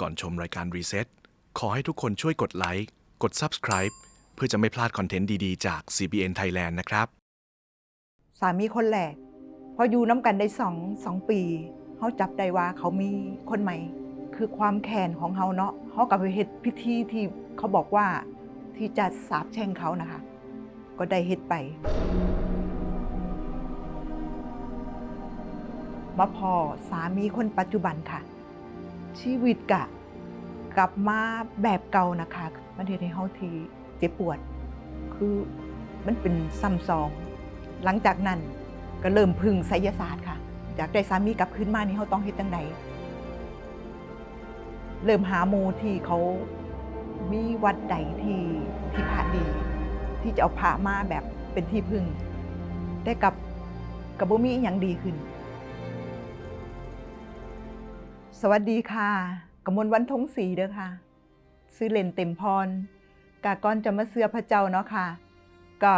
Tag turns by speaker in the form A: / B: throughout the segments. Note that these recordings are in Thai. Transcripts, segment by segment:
A: ก่อนชมรายการรีเซ็ตขอให้ทุกคนช่วยกดไลค์ กด Subscribe เพื่อจะไม่พลาดคอนเทนต์ดีๆ จาก CBN Thailand นะครับ
B: สามีคนแรกพออยู่น้ำกันได้สองสองปีเขาจับได้ว่าเขามีคนใหม่ คือความแค้นของเขาเนาะเขากับเฮ็ดพิธีที่เขาบอกว่าที่จะสาบแช่งเขานะคะ ก็ได้เฮ็ดไป มาพอสามีคนปัจจุบันค่ะ ชีวิตกะ กลับมาแบบเก่านะคะมันเฮ็ดให้เฮาทีเจ็บปวด คือมันเป็นซ้ำซอง หลังจากนั้นก็เริ่มพึ่งไสยศาสตร์ค่ะอยากได้สามีกลับคืนมานี่เขาต้องเฮ็ดจังใดเริ่มหาโมที่เขามีวัดใดที่ที่ผ่าดี ที่จะเอาพระมาแบบเป็นที่พึ่งแต่กับกับบ่มีอย่างดีขึ้น สวัสดีค่ะกมลวันทงศรีเด้อค่ะ ซื้อเลนเต็มพรกาก้อนจะมาเสือพระเจ้าเนาะค่ะ ก็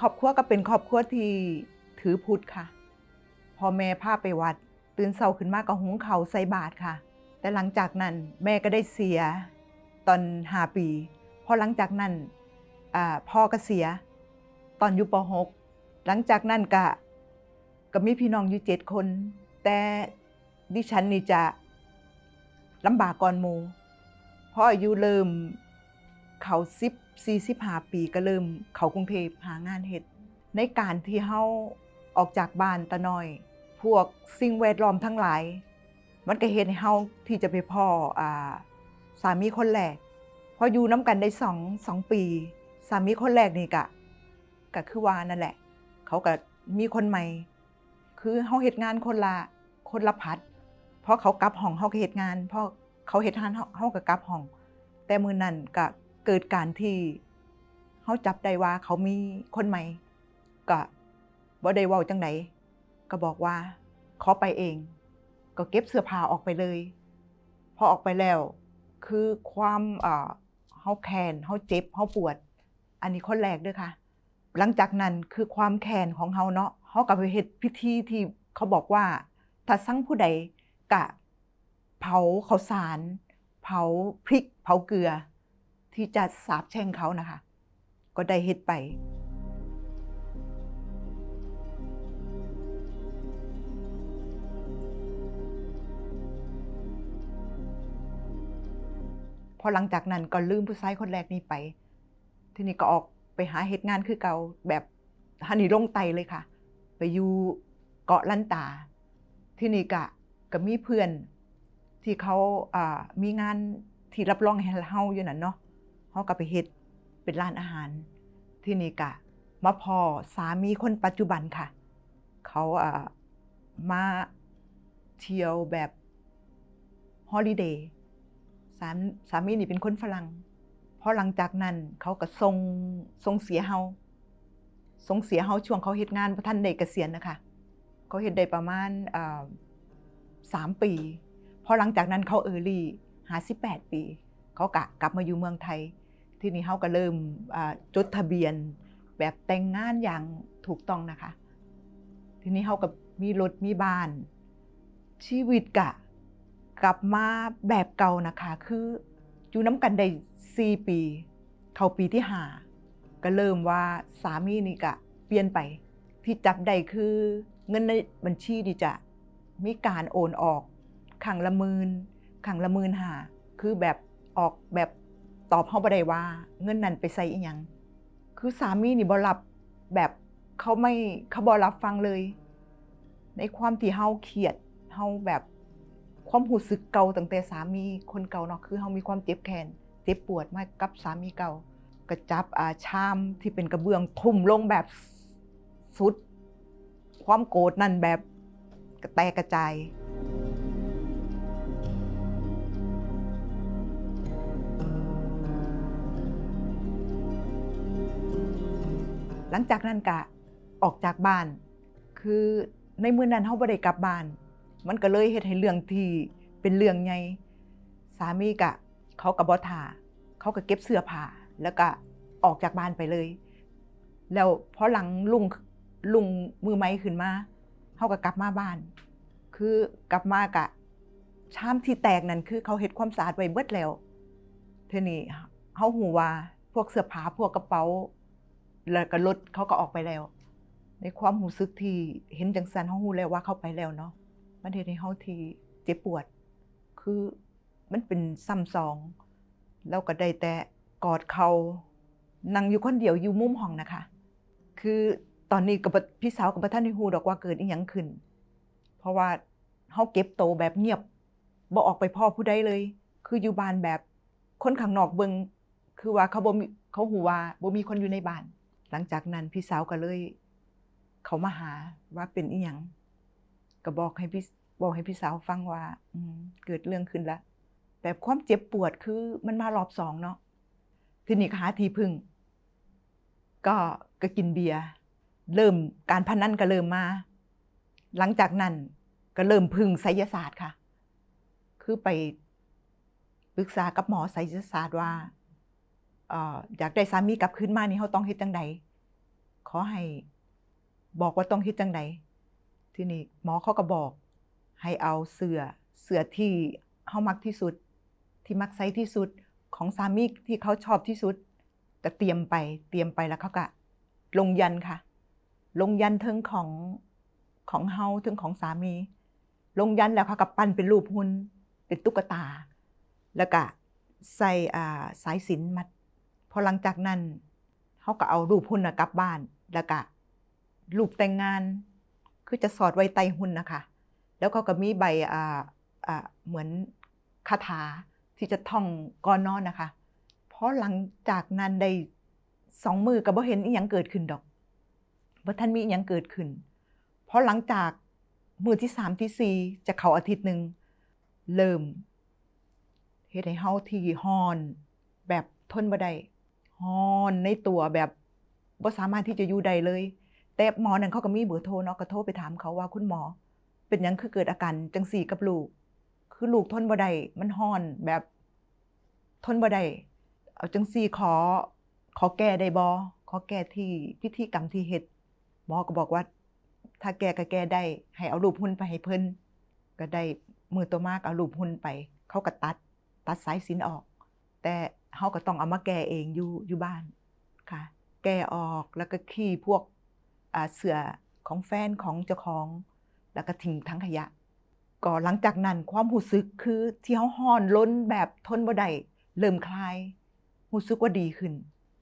B: ครอบครัวก็เป็นครอบครัวที่ถือพุทธค่ะ พอแม่พาไปวัด ตื่นเช้าขึ้นมาก็หุงเขาใส่บาตรค่ะ แต่หลังจากนั้นแม่ก็ได้เสียตอนหาปี พอหลังจากนั้นพ่อก็เสีย ตอนอยู่ป .6 หลังจากนั้นก็ก็มีพี่น้องอยู่เจ็ดคน แต่ดิฉันนี่จะ ลำบากก่อนหมูเพราะอายุเริ่มเขาสิบสี่สิบห้าปีก็เริ่มเขากรุงเทพหางานเฮ็ดในการที่เฮาออกจากบ้านตะน้อย พวกสิ่งแวดล้อมทั้งหลาย มันก็เฮ็ดให้เฮาที่จะไปพ่ออ่าสามีคนแรกพออยู่น้ำกันได้สองสองปี สามีคนแรกนี่กะก็คือว่านั่นแหละ เขาก็มีคนใหม่ คือเฮาเฮ็ดงานคนละคนละพัด พราะเขากลับห้องเฮาก็เฮ็ดงานเพราะเขาเฮ็ดงานเฮาก็กลับห้อง แต่มือนั้นก็เกิดการที่เฮาจับได้ว่าเขามีคนใหม่ก็บ่ได้ว้าจังไดก็บอกว่าขอไปเอง ก็เก็บเสื้อผ้าออกไปเลย พอออกไปแล้ว คือความเอ่อเฮาแคนเฮาเจ็บเฮาปวด อันนี้คนแรกเด้อค่ะ หลังจากนั้นคือความแคนของเฮาเนาะเฮาก็ไปเฮ็ดพิธีที่เขาบอกว่าถ้าสั่งผู้ใด กะเผาข้าวสาร เผาพริก เผาเกลือ ที่จะสาบแช่งเขานะคะ ก็ได้เฮ็ดไป พอหลังจากนั้นก็ลืมผู้ชายคนแรกนี้ไป ทีนี้ก็ออกไปหาเหตุงานคือเก่าแบบฮันนี่ลงไตเลยค่ะ ไปอยู่เกาะลันตา ที่นี่กะ ก็มีเพื่อนที่เขาอ่ามีงานที่รับรองให้เฮาอยู่นั่นเนาะเฮาก็ไปเฮ็ดเป็นร้านอาหารที่นี่กะมาพอสามีคนปัจจุบันค่ะ เขาอ่ามาเที่ยวแบบฮอลิเดย์สามสามีนี่เป็นคนฝรั่งพอหลังจากนั้นเขาก็ทรงทรงเสียเฮาทรงเสียเฮาช่วงเขาเฮ็ดงานพระท่านได้เกษียณนะคะ เขาเฮ็ดได้ประมาณอ่า สามปีพอหลังจากนั้นเขาเออรี่หาสิบแปดปี เขากะกลับมาอยู่เมืองไทย ที่นี่เขาก็เริ่มจดทะเบียน แบบแต่งงานอย่างถูกต้องนะคะ ทีนี้เขากับมีรถมีบ้าน ชีวิตกะ กลับมาแบบเก่านะคะ คืออยู่น้ำกันได้สี่ปี เขาปีที่ห้าก็เริ่มว่าสามีนี่กะ เปลี่ยนไปที่จับได้คือเงินในบัญชีดีจะ มีการโอนออกขังละมืนขังละมืนหาคือแบบออกแบบตอบเขาบ่ได้ว่า เงินนั้นไปใส่อีหยังคือสามีนี่บ่รับแบบเขาไม่เขาบ่รับฟังเลย ในความที่เฮาเครียดเฮาแบบความรู้สึกเก่าตั้งแต่สามีคนเก่าเนาะคือเฮามีความเจ็บแค้นเจ็บปวดมากับสามีเก่ากระจับอาชามที่เป็นกระเบื้องทุ่มลงแบบสุด ความโกรธนั่นแบบ กระแตกกระจาย หลังจากนั้นกะออกจากบ้าน คือในมือนั้นเฮาบ่ได้กลับบ้าน มันก็เลยเฮ็ดให้เรื่องที่เป็นเรื่องใหญ่สามีกะเขาก็บ่ท่าเขาก็เก็บเสื้อผ้าแล้วก็ออกจากบ้านไปเลย แล้วพอหลังลุงลุงมือไม้ขึ้นมา เขาก็กลับมาบ้าน คือกลับมากะชามที่แตกนั่นคือ เขาเฮ็ดความสะอาดไว้เบิดแล้วทีนี้เฮาหูว่าพวกเสื้อผ้าพวกกระเป๋า แล้วก็รถเขาก็ออกไปแล้ว ในความรู้สึกที่เห็นจังซันเฮาฮู้แล้วว่าเขาไปแล้วเนาะมันเฮ็ดให้เฮาที่เจ็บปวด คือมันเป็นซ้ำสองแล้วก็ได้แต่กอดเขานั่งอยู่คนเดียวอยู่มุมห้องนะคะ คือ ตอนนี้กับพี่สาวกับท่านในฮูดอกว่าเกิดอีหยังขึ้น เพราะว่าเฮาเก็บโตแบบเงียบบ่ออกไปพ่อผู้ใดเลย คืออยู่บ้านแบบคนข้างนอกเบิงคือว่าเขาบ่มีเขาหูว่าบ่มีคนอยู่ในบ้าน หลังจากนั้นพี่สาวก็เลย เขามาหาว่าเป็นอีหยังก็บอกให้พี่บอกให้พี่สาวฟังว่า อืเกิดเรื่องขึ้นแล้วแบบความเจ็บปวดคือมันมารอบสองเนาะทีนี้หาทีพึ่ง ก็ก็กินเบียร์ เริ่มการพนันก็เริ่มมา หลังจากนั้นก็เริ่มพึ่งไสยศาสตร์ค่ะ คือไปปรึกษากับหมอไสยศาสตร์ว่าอยากได้สามีกลับคืนมานี่เขาต้องเฮ็ดจังใดขอให้บอกว่าต้องเฮ็ดจังใดทีนี้หมอเขาก็บอก ให้เอาเสือเสือที่เฮามักที่สุด ที่มักใส่ที่สุดของสามีที่เขาชอบที่สุดก็เตรียมไปเตรียมไปแล้วเขาก็ลงยันค่ะ ลงยันเทิงของของเฮาเทิงของสามี ลงยันแล้วเขาก็ปั้นเป็นรูปหุ่นเป็นตุ๊กตา แล้วก็ใส่อ่าสายสินมัดพอหลังจากนั้นเขาก็เอารูปหุ่นน่ะกลับบ้าน แล้วก็รูปแต่งงาน คือจะสอดไว้ใต้หุ่นนะคะแล้วเขาก็มีใบอ่าอ่าเหมือนคาถาที่จะท่องก่อนนอนนะคะ เพราะหลังจากนั้นได้สองมือก็บ่เห็นอีหยังเกิดขึ้นดอก บ่ท่านมีอีหยังเกิดขึ้น เพราะหลังจากมือที่สามที่สี่จะเข้าอาทิตย์หนึ่งเริ่มเฮ็ดให้เฮาที่ฮอนแบบทนบ่ได้ฮอนในตัวแบบบ่สามารถที่จะอยู่ได้เลย แต่หมอนั่นเขาก็มีเบอร์โทรเนาะก็โทรไปถามเขาว่าคุณหมอ เป็นหยังคือเกิดอาการจังสี่กับลูก คือลูกทนบ่ได้มันฮอนแบบทนบ่ได้เอาจังสี่ขอขอแก้ได้บ่ขอแก้ที่พิธีกรรมที่เฮ็ด หมอก็บอกว่า ถ้าแกก็แก้ได้ ให้เอารูปหุ่นไปให้เพิ่นก็ได้มือตัวมากเอารูปหุ่นไป เขาก็ตัด ตัดสายสินออก แต่เฮาก็ต้องเอามาแก้เองอยู่อยู่บ้านค่ะ แก้ออกแล้วก็ขี้พวกเสือของแฟนของเจ้าของ แล้วก็ทิ้งทั้งขยะก็หลังจากนั้นความรู้สึกคือที่เฮาฮ้อนล้นแบบทนบ่ได้เริ่มคลายรู้สึกว่าดีขึ้น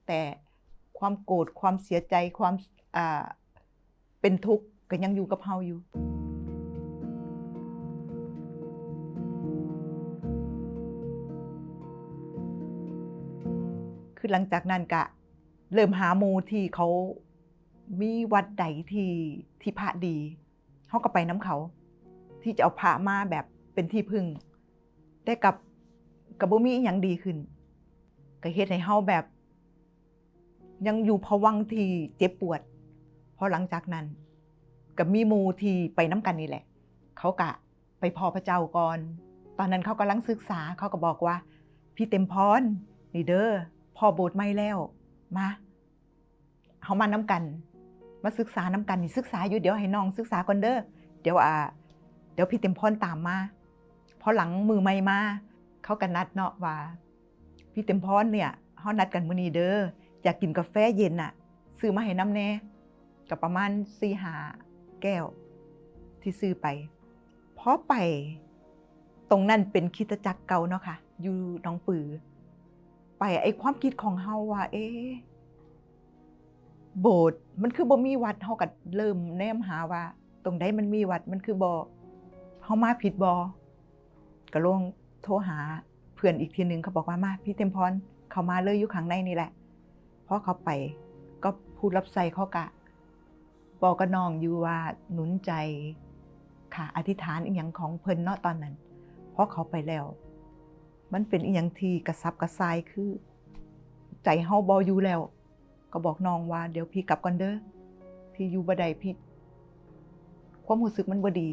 B: แต่ความโกรธความเสียใจความอ่า เป็นทุกข์ก็ยังอยู่กับเฮาอยู่คือหลังจากนั้นก็เริ่มหาหมูที่เขามีวัดใดที่ที่พระดีเขาก็ไปน้ำเขา ที่จะเอาพระมาแบบเป็นที่พึ่งแต่กับกับบ่มีอย่างดีขึ้นก็เฮ็ดให้เฮาแบบ ยังอยู่ภวังที่เจ็บปวด พอหลังจากนั้นกับมีมูที่ไปน้ำกันนี่แหละ เขากะไปพอพระเจ้าก่อน ตอนนั้นเขากำลังศึกษาเขาก็บอกว่า พี่เต็มพรนี่เด้อพ่อโบสถ์ไม่แล้วมาเขามาน้ำกัน มาศึกษาน้ำกันนี่ศึกษาอยู่เดี๋ยวให้น้องศึกษาก่อนเด้อเดี๋ยวอ่าเดี๋ยวพี่เต็มพรตามมาพอหลังมือไม่มาเขากันนัดเนาะว่า พี่เต็มพรเนี่ยเขานัดกันมื้อนี้เด้ออยากกินกาแฟเย็นน่ะซื้อมาให้น้ำแน่ กับประมาณสี่หาแก้ว ที่ซื้อไปพอไปตรงนั้นเป็นคริดจักรเก่าเนาะค่ะ อยู่น้องปือ ไปไอความคิดของเฮาว่า เอ๊ะโบสถ์มันคือบ่มีวัดเฮาก็เริ่มแนมหาว่า ตรงใดมันมีวัดมันคือบ่เฮามาผิดบ่ก็ลงโทรหาเพื่อนอีกทีนึงเขาบอกว่ามาพี่เต็มพรเขามาเลยอยู่ข้างในนี่แหละพอเขาไปก็ผู้รับใส่เขากะ บอกกับน้องอยู่ว่าหนุนใจค่ะอธิษฐานอีหยังของเพิ่นเนาะตอนนั้น เพราะเขาไปแล้ว มันเป็นอีหยังทีกระซับกระซายคือ ใจเฮาบ่อยู่แล้ว ก็บอกน้องว่า เดี๋ยวพี่กลับก่อนเด้อพี่อยู่บ่ได้พี่ความรู้สึกมันบ่ดี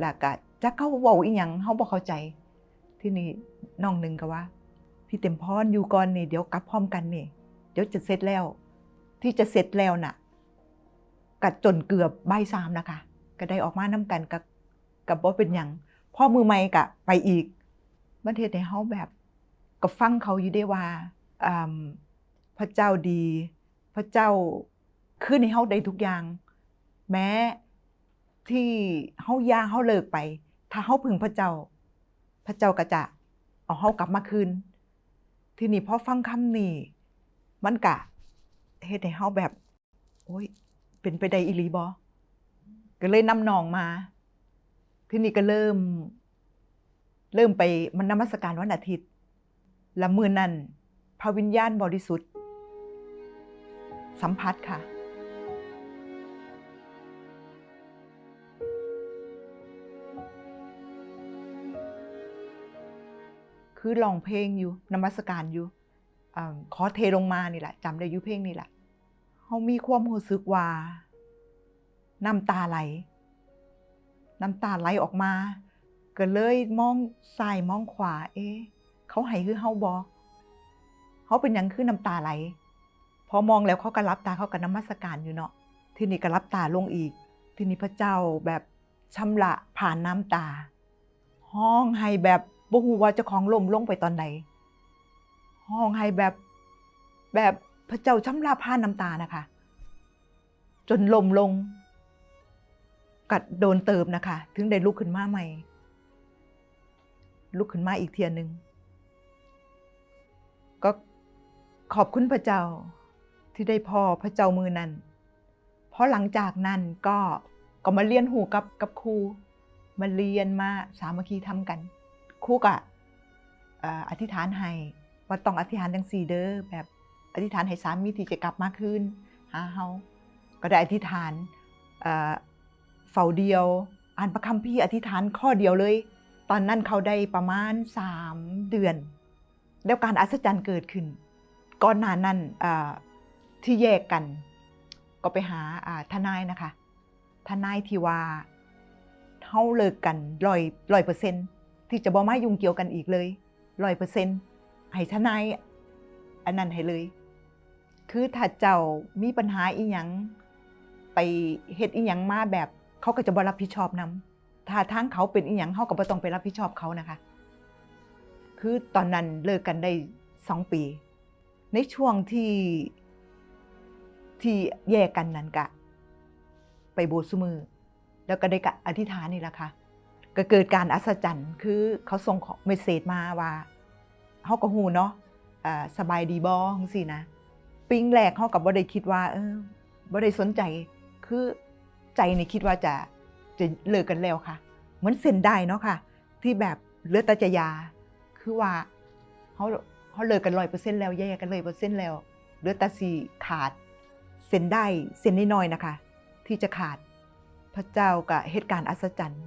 B: แล้วก็ จักเขาเว้าอีหยังเฮาบ่เข้าใจ ที่นี่น้องหนึ่งก็ว่า พี่เต็มพรอยู่ก่อนนี่เดี๋ยวกลับพร้อมกันนี่เดี๋ยวจะเสร็จแล้ว ที่จะเสร็จแล้วน่ะกัดจนเกือบใบ่ายสามนะคะก็ได้ออกมาน้กันกับกับบ่เป็นหยังพ่อมือใหม่กะ ไปอีกมันเฮ็ดให้เฮาแบบก็ฟังเขาอยู่ได้ว่าอ่าพระเจ้าดี พระเจ้าคือในเฮาได้ทุกอย่าง แม้ที่เฮายาเฮาเลิกไป ถ้าเฮาพึงพระเจ้า พระเจ้าก็จะเอาเฮากลับมาคืน ทีนี้พอฟังคำนี้มันกะเฮ็ดให้เฮาแบบ โอ้ย เป็นไปได้อีหลีบ่ก็เลยนำน้องมา ทีนี้ก็เริ่ม เริ่มไปมันนมัสการวันอาทิตย์และมื้อนั้นพระวิญญาณบริสุทธิ์ สัมผัสค่ะ คือร้องเพลงอยู่นมัสการอยู่อขอเทลงมานี่แหละจำได้ยู่เพลงนี่แหละเขามีความรู้สึกว่าน้ำตาไหล น้ำตาไหลออกมา ก็เลยมองซ้ายมองขวา เอ๊ะเขาให้คือเฮาบอเขาเป็นยังคือน้ำตาไหล พอมองแล้วเขาก็รับตาเขาก็นมัสการอยู่เนาะทีนี้ก็รับตาลงอีก ทีนี้พระเจ้าแบบชำระผ่านน้ำตา ห้องให้แบบ บ่ฮู้ว่าเจ้าของลมลงไปตอนไหนห้องให้แบบแบบพระเจ้าช้ำระผ่านน้ำตานะคะ จนลมลง กัดโดนเติบนะคะ ถึงได้ลุกขึ้นมาใหม่ ลุกขึ้นมาอีกเทียนหนึ่งก็ขอบคุณพระเจ้าที่ได้พอพระเจ้ามือนั้น เพราะหลังจากนั้นก็ก็มาเรียนหูกับกับครูมาเรียนมาสามัคคีทำกัน ครูกะเอ่อธิษฐานให้ว่าต้องอธิษฐานจังสี่เด้อแบบอธิษฐานให้สามีที่จะกลับมาคืนหาเฮาก็ได้อธิษฐานเฝ้าเดียว อ่านประคำพี่อธิษฐานข้อเดียวเลย ตอนนั้นเขาได้ประมาณสามเดือน แล้วการอัศจรรย์เกิดขึ้น ก่อนหน้านั้นที่แยกกัน ก็ไปหาทนายนะคะทนายที่ว่าเฮาเลิกกันร้อยร้อยเปอร์เซ็นต์ ที่จะบ่มายุ่งเกี่ยวกันอีกเลยร้อยเปอร์เซ็นให้ทนายอันนั้นให้เลย คือถ้าเจ้ามีปัญหาอีหยังไปเฮ็ดอีหยังมาแบบเขาก็จะบ่รับผิดชอบนำถ้าทางเขาเป็นอีหยังเฮาก็บ่ต้องไปรับผิดชอบเขานะคะ คือตอนนั้นเลิกกันได้สองปี ในช่วงที่ที่แยกกันนั้นกะ ไปโบสถ์ซุมือ แล้วก็ได้กะอธิษฐานนี่แหละค่ะ ก็เกิดการอัศจรรย์คือเขาส่งเมสเซจมาว่าเฮาก็ฮู้เนาะสบายดีบ่จังซี่นะ ปิ้งแรกเฮาก็บ่ได้คิดว่า เออบ่ได้สนใจ คือใจนี่คิดว่าจะจะเลิกกันแล้วค่ะเหมือนเส้นได้เนาะค่ะ ที่แบบเลือแต่จยา คือว่าเฮาเฮาเลิกกัน100%แล้วแยกกันเลยเปอร์เซ็นต์แล้วเลือแต่สิขาดเส้นได้เส้นน้อยๆนะคะ ที่จะขาดพระเจ้ากับเหตุการณ์อัศจรรย์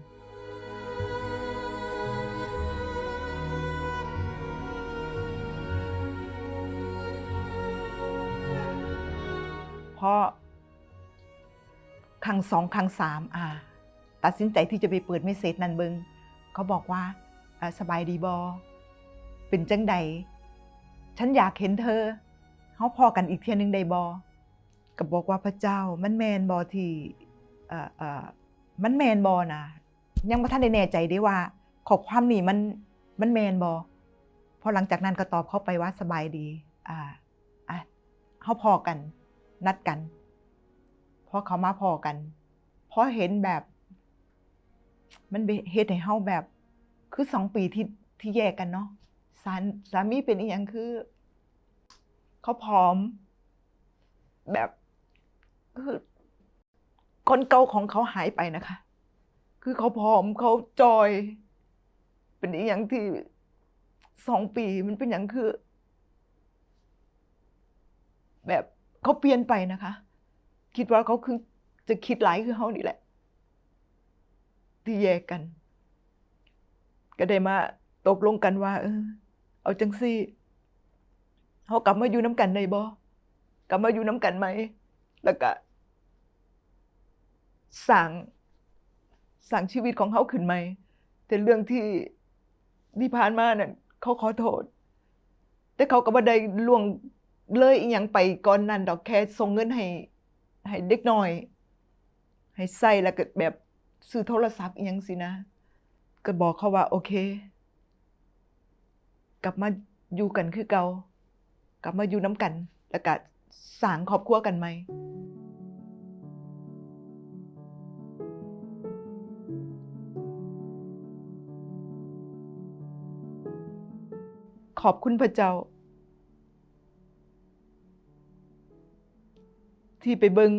B: พาะ ครั้งสองครั้งสามอ่า ตัดสินใจที่จะไปเปิดเมสเซจนันเบิงเขาบอกว่าสบายดีบอเป็นจังใดฉันอยากเห็นเธอเขาพอกันอีกเทียหนึงได้บอก็บอกว่าพระเจ้ามันแมนบอที่เอ่อมันแมนบอนะยังไม่ทันได้แน่ใจได้ว่า ขอความนี่มันมันแมนบอพอหลังจากนั้นก็ตอบเข้าไปว่าสบายดี อ่าอะเขาพอกัน นัดกัน เพอเขามาพอกัน เพอเห็นแบบ มันเฮ็ดให้เฮาแบบ คือสองปีที่ที่แยกกันเนาะสาสามีเป็นอีหยังคือ เขาพร้อม แบบคือคนเก่าของเขาหายไปนะคะ คือเขาพร้อมเขาจอย เป็นอีหยังที่สองปีมันเป็นอย่างคือ แบบ เขาเปลี่ยนไปนะคะ คิดว่าเขาคือจะคิดหลายคือเขานี่แหละที่แยกกัน ก็ได้มาตกลงกันว่า เออ เอาจังซี่เขากลับมาอยู่น้ำกันได้บ่กลับมาอยู่น้ำกันไหมแล้วก็สั่งสั่งชีวิตของเขาขึ้นไหมแต่เรื่องที่ที่ผ่านมานั่นเขาขอโทษ แต่เขาก็บ่ได้ล่วง เลยอีหยังไปก่อนนั้นดอกแค่ส่งเงินให้ให้เด็กน้อย ให้ใส่แล้วก็แบบซื้อโทรศัพท์อีหยังสินะ ก็บอกเขาว่า โอเค กลับมาอยู่กันคือเก่ากลับมาอยู่น้ำกัน แล้วก็สร้างครอบครัวกันไหมขอบคุณพระเจ้า ที่ไปเบิง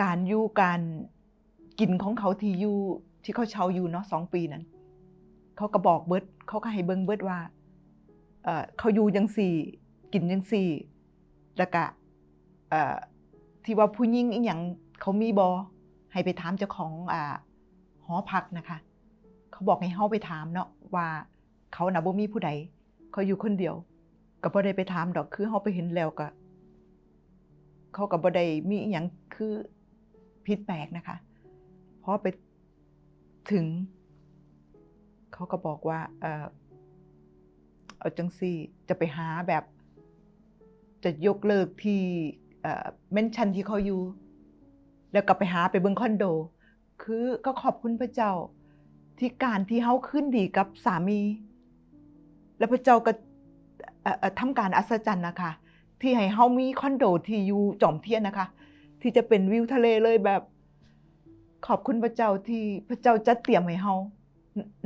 B: การอยู่การกินของเขาที่อยู่ที่เขาเช่าอยู่เนาะสองปีนั้น เขาก็บอกเบิดเขาก็ให้เบิงเบิดว่าเขาอยู่ยังสี่ กินยังสี่แล้วก็ที่ว่าผู้หญิงอีหยังเขามีบอให้ไปถามเจ้าของอหอพักนะคะ เขาบอกให้เฮาไปถามเนาะว่าเขาน่ะบ่มีผู้ใดเขาอยู่คนเดียว ก็บ่ได้ไปถามดอกคือเฮาไปเห็นแล้วก็ เขาก็บ่ได้มีอีหยังคือผิดแปลกนะคะพอไปถึง เขาก็บอกว่า เออเอาจังซี่จะไปหาแบบ จะยกเลิกที่เมนชั่นที่เขาอยู่ แล้วก็ไปหาไปเบิงคอนโด คือก็ขอบคุณพระเจ้าที่การที่เฮาขึ้นดีกับสามี แล้วพระเจ้าก็ทำการอัศจรรย์นะคะ ที่ให้เฮามีคอนโดที่อยู่จอมเทียนนะคะ ที่จะเป็นวิวทะเลเลยแบบ ขอบคุณพระเจ้าที่พระเจ้าจัดเตรียมให้เฮา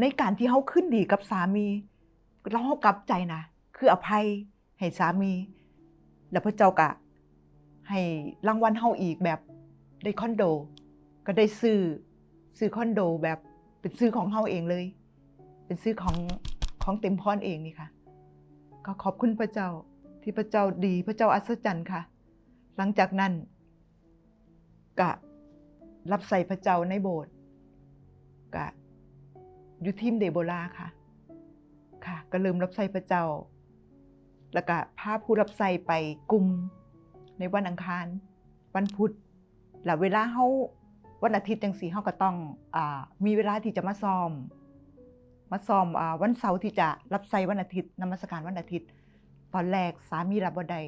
B: ในการที่เฮาขึ้นดีกับสามีแล้วเฮากลับใจนะคืออภัยให้สามี แล้วพระเจ้าก็ให้รางวัลเฮาอีกแบบได้คอนโด ก็ได้ซื้อซื้อคอนโดแบบเป็นซื้อของเฮาเองเลย เป็นซื้อของของเต็มพรเองนี่ค่ะ ก็ขอบคุณพระเจ้า ที่พระเจ้าดีพระเจ้าอัศจรรย์ค่ะ หลังจากนั้นก็รับใส่พระเจ้าในโบสถ์ก็อยู่ทีมเดโบลาค่ะ ค่ะ ก็เริ่มรับใส่พระเจ้า แล้วก็พาผู้รับใส่ไปกลุ่มในวันอังคาร วันพุธแล้วเวลาเฮาวันอาทิตย์จังสีเฮาก็ต้องอมีเวลาที่จะมาซ้อม มาซ้อมอวันเสาร์ที่จะรับใส่วันอาทิตย์นมัสการวันอาทิตย์ ตอนแรกสามีรับบ่ได้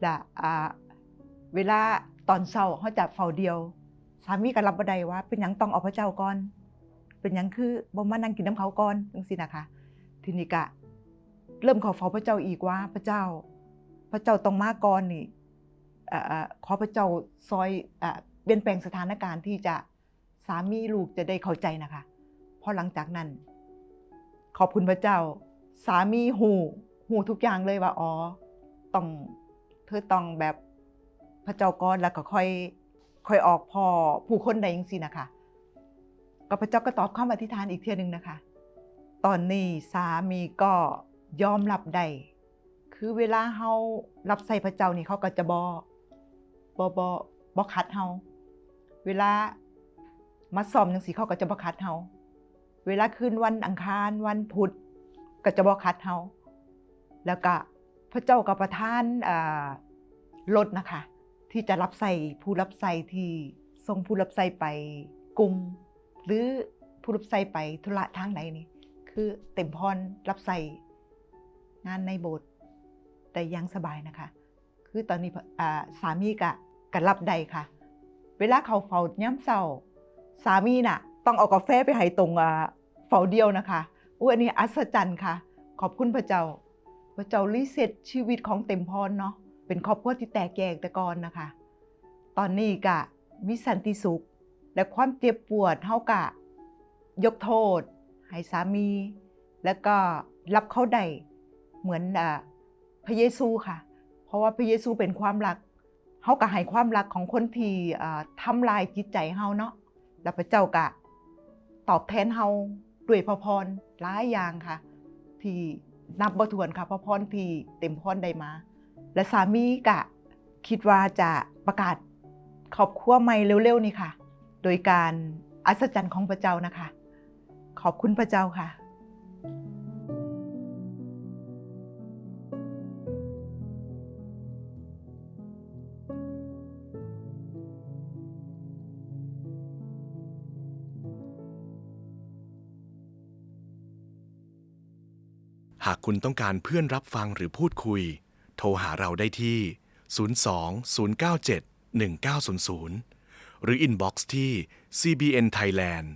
B: และอ่าเวลาตอนเช้าเฮาจะเฝ้าเดียว สามีก็รับบ่ได้ว่า เป็นหยังต้องเอาพระเจ้าก่อน เป็นหยังคือบ่มานั่งกินน้ำเขาก่อนจังซี่นะคะ ทีนี้ก็เริ่มขอเฝ้าพระเจ้าอีกว่าพระเจ้า พระเจ้าต้องมาก่อนนี่เอ่อขอพระเจ้าซอยเอ่อเปลี่ยนแปลงสถานการณ์ที่จะสามีลูกจะได้เข้าใจนะคะพราะหลังจากนั้น ขอบคุณพระเจ้า สามีหู หูทุกอย่างเลยว่าอ๋อต้องเธอต้องแบบพระเจ้าก่อนแล้วก็ค่อยค่อยออกพอผู้คนใดยังสินะคะก็พระเจ้าก็ตอบคำอธิษฐานอีกเทียหนึ่งนะคะ ตอนนี้สามีก็ยอมรับได้คือเวลาเฮารับใส่พระเจ้านี่เขาก็จะบอบอบอบอคัดเฮาเวลามาซ้อมจังสีเขาก็จะบอคัดเฮาเวลาคืนวันอังคารวันพุธก็จะบอคัดเฮา แล้วก็พระเจ้าก็ประทานรถนะคะ ที่จะรับใส่ผู้รับใส่ที่ส่งผู้รับใส่ไปกลุ่มหรือผู้รับใส่ไปธุระทางไหนนี่คือเต็มพรรับใส่งานในโบสถ์แต่ยังสบายนะคะ คือตอนนี้สามีกะกะรับใดค่ะ เวลาเขาเฝ้าย่ำเศร้า สามีน่ะ ต้องเอากาแฟไปให้ตรงเฝ้าเดียวนะคะอุ้ยอันนี้อัศจรรย์ค่ะ ขอบคุณพระเจ้า พระเจ้ารีเซ็ตชีวิตของเต็มพรเนาะเป็นครอบครัวที่แตกแยกแต่ก่อนนะคะ ตอนนี้กะมีสันติสุข และความเจ็บปวดเท่ากะ ยกโทษ ให้สามี แล้วก็รับเขาได้เหมือนอพระเยซูค่ะ เพราะว่าพระเยซูเป็นความรักเขาก็ให้ความรักของคนที่อ่าทำลายจิตใจเฮาเนาะแล้วพระเจ้าก็ตอบแทนเฮาด้วยพระพรหลายอย่างค่ะ ที่ นับบ่ถ้วนค่ะพระพรที่เต็มพรได้มา และสามีกะคิดว่าจะประกาศขอบครัวใหม่เร็วๆนี่ค่ะ โดยการอัศจรรย์ของพระเจ้านะคะ ขอบคุณพระเจ้าค่ะา
A: กคุณต้องการเพื่อนรับฟังหรือพูดคุย โทรหาเราได้ที่ 02 097 1900 หรืออินบ็อกซ์ที่ cbn thailand